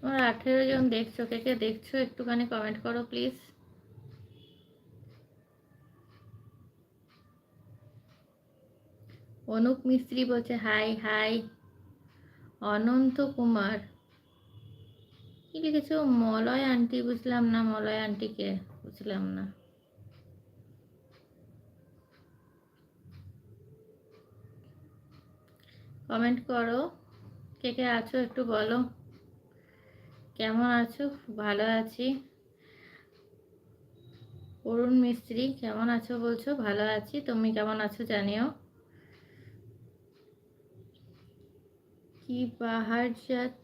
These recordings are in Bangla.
তোমার আঠেরো জন দেখছ, কে কে দেখছ, একটুখানি কমেন্ট করো প্লিজ অনুপ মিস্ত্রি বলছে হাই হাই অনন্ত কুমার। কি লিখেছো? মলয় আন্টি, বুঝলাম না, মলয় আন্টিকে বুঝলাম না। কমেন্ট করো। কে কে আছো একটু বলো। কেমন আছো? ভালো আছি। অরুণ মিস্ত্রি, কেমন আছো বলছো? ভালো আছি। তুমি কেমন আছো জানিও। কি বাহারজাত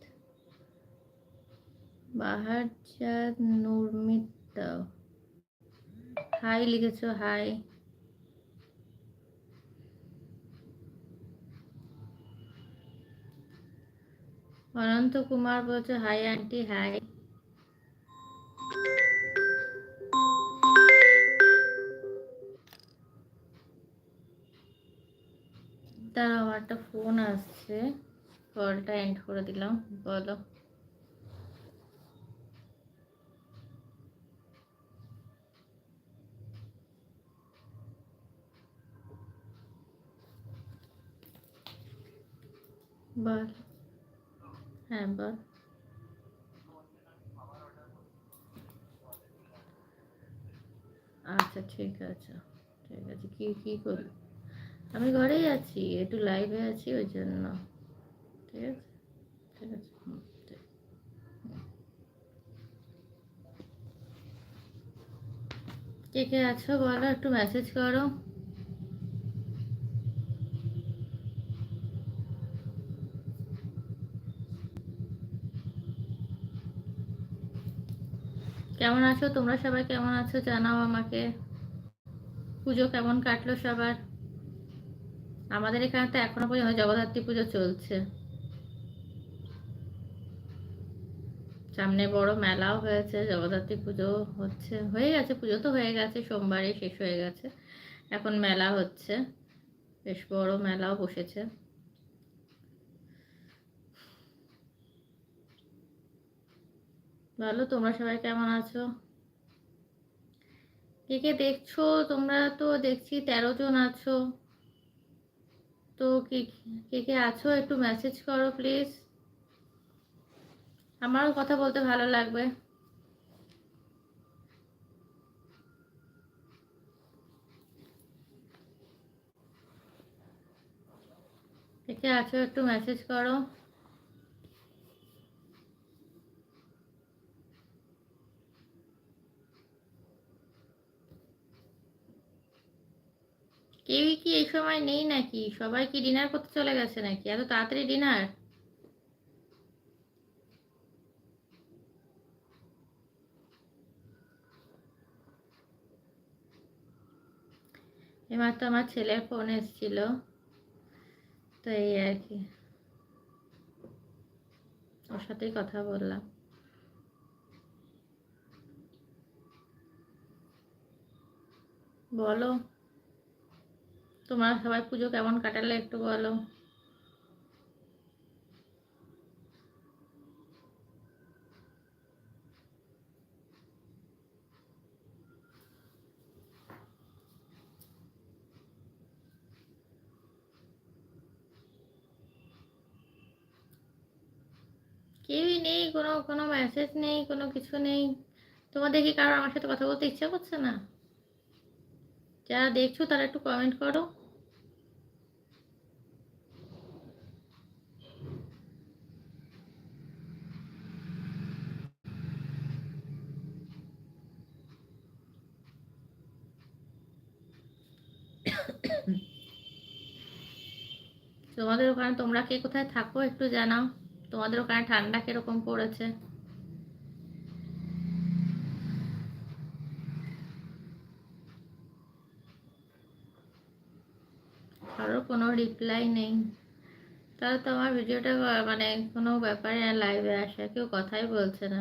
বাহারজাত নুরমিতা। হাই লিখেছো, হাই। অনন্ত কুমার বলছে, হাই আন্টি, হাই। দাঁড়াও আমার একটা ফোন আসছে। কলটা এন্ড করে দিলাম, বলো। বল। হ্যাঁ বল। আচ্ছা ঠিক আছে ঠিক আছে। কি কি করবি আমি ঘরেই আছি, একটু লাইভে আছি, ওই জন্য। ঠিক আছে? ঠিক আছে। হুম। কে কে আছো বলো? একটু মেসেজ করো। কেমন আছো? তোমরা সবাই কেমন আছো? জানাও আমাকে। পুজো কেমন কাটলো সবার? আমাদের এখানে তো এখনও পর্যন্ত জগদ্ধাত্রী পুজো চলছে। সামনে বড় মেলাও হয়েছে, জগদ্ধাত্রী পুজো হচ্ছে। হয়ে গেছে, পুজো তো হয়ে গেছে, সোমবারে শেষ হয়ে গেছে। এখন মেলা হচ্ছে। বেশ বড় মেলাও বসেছে। ভালো, তোমরা সবাই কেমন আছো? কে কে দেখছ? তোমরা তো দেখছি তেরো জন আছো। তো কে কে কে আছো একটু মেসেজ করো প্লিজ আমারও কথা বলতে ভালো লাগবে। কে কে আছো একটু মেসেজ করো। কেউই কি এই সময় নেই নাকি? সবাই কি ডিনার করতে চলে গেছে নাকি? এত তাড়াতাড়ি ডিনার এমাত্র আমার ছেলের ফোন এসেছিল। তো এই আর কি। ওর সাথেই কথা বললাম। বলো। তোমরা সবাই পুজো কেমন কাটালে একটু বলো। কেউই নেই, কোনো কোনো মেসেজ নেই, কোনো কিছু নেই। তোমাদের কি কারও আমার সাথে কথা বলতে ইচ্ছা করছে না? যারা দেখছ তারা একটু কমেন্ট করো। তোমাদের ওখানে, তোমরা কে কোথায় থাকো একটু জানাও। তোমাদের ওখানে ঠান্ডা কীরকম পড়েছে? কারোর কোনো রিপ্লাই নেই। তাহলে তো আমার ভিডিওটা মানে কোনো ব্যাপারে লাইভে আসা, কেউ কথাই বলছে না।